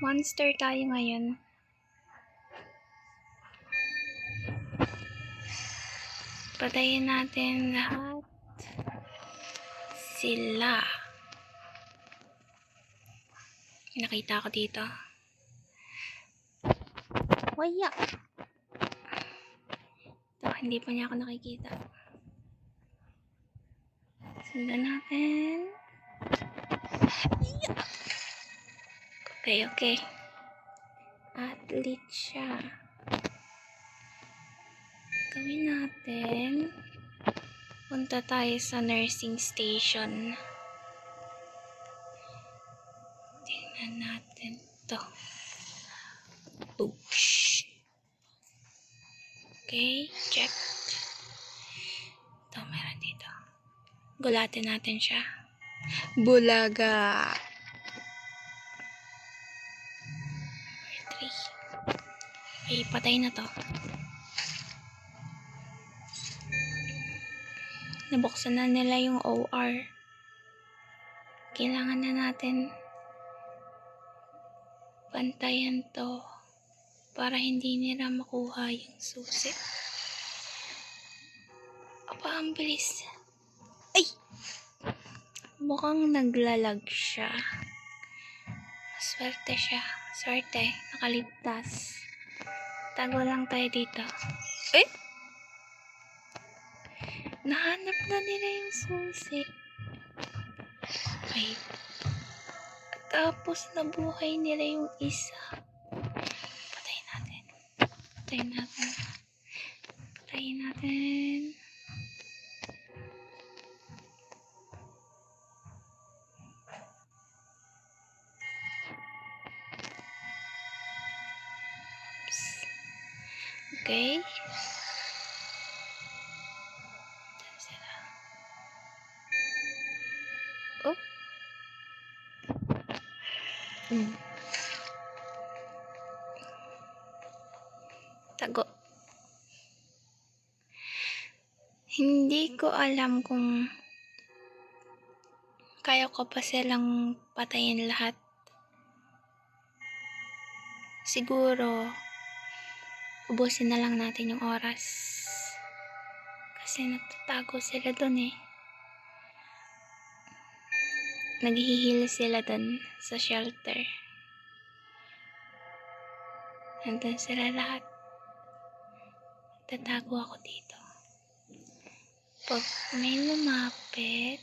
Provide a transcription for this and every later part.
Monster tayo ngayon. Patayin natin lahat. Sila. Nakita ko dito. Waya. Ito, hindi pa niya ako nakikita. Sundan natin. Okay, okay. Athlete siya. Gawin natin. Punta tayo sa nursing station. Tingnan natin to. Boosh. Okay, check. Ito, meron dito. Gulatin natin siya. Bulaga. Three. Okay, patay na to. Nabuksan na nila yung OR. Kailangan na natin bantayan to para hindi nila makuha yung susi. Aba, ang bilis. Ay! Mukhang naglalag siya. Swerte siya. Swerte. Nakaligtas. Tago lang tayo dito. Eh? Nahanap na nila yung susi. Wait. Tapos nabuhay nila yung isa. Patayin natin. Patayin natin. Patayin natin. Okay. Sila? Oh. Mm. Tago. Hindi ko alam kung kaya ko pa silang patayin lahat. Siguro, ubusin na lang natin yung oras. Kasi natatago sila dun eh. Naghihil sila dun sa shelter. Nandun sila lahat. Tatago ako dito. Pag may lumapit,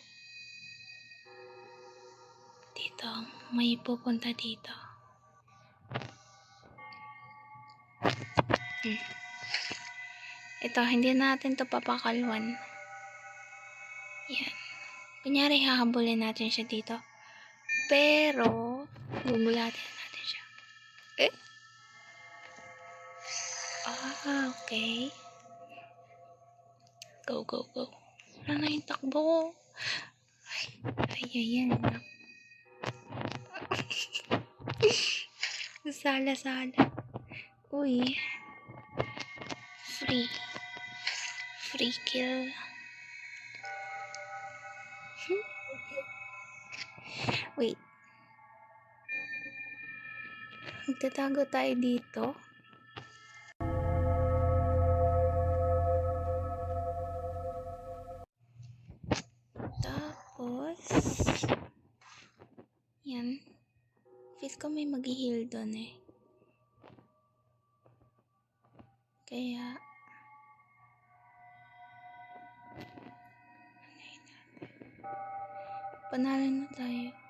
dito, may pupunta dito. Hmm. Ito, hindi natin to papakalwan. Yan. Kunyari, hahabulin natin siya dito. Pero, bubulatin natin siya. Eh? Ah, okay. Go, go, go. Wala na yung takbo. Ay, ay, ayan. Sala, sala. Uy. Free. Free kill. Wait. Magtatago tayo dito. Tapos, yan. Feel ko may mag-heal doon eh. Kaya, Panalan na tayo.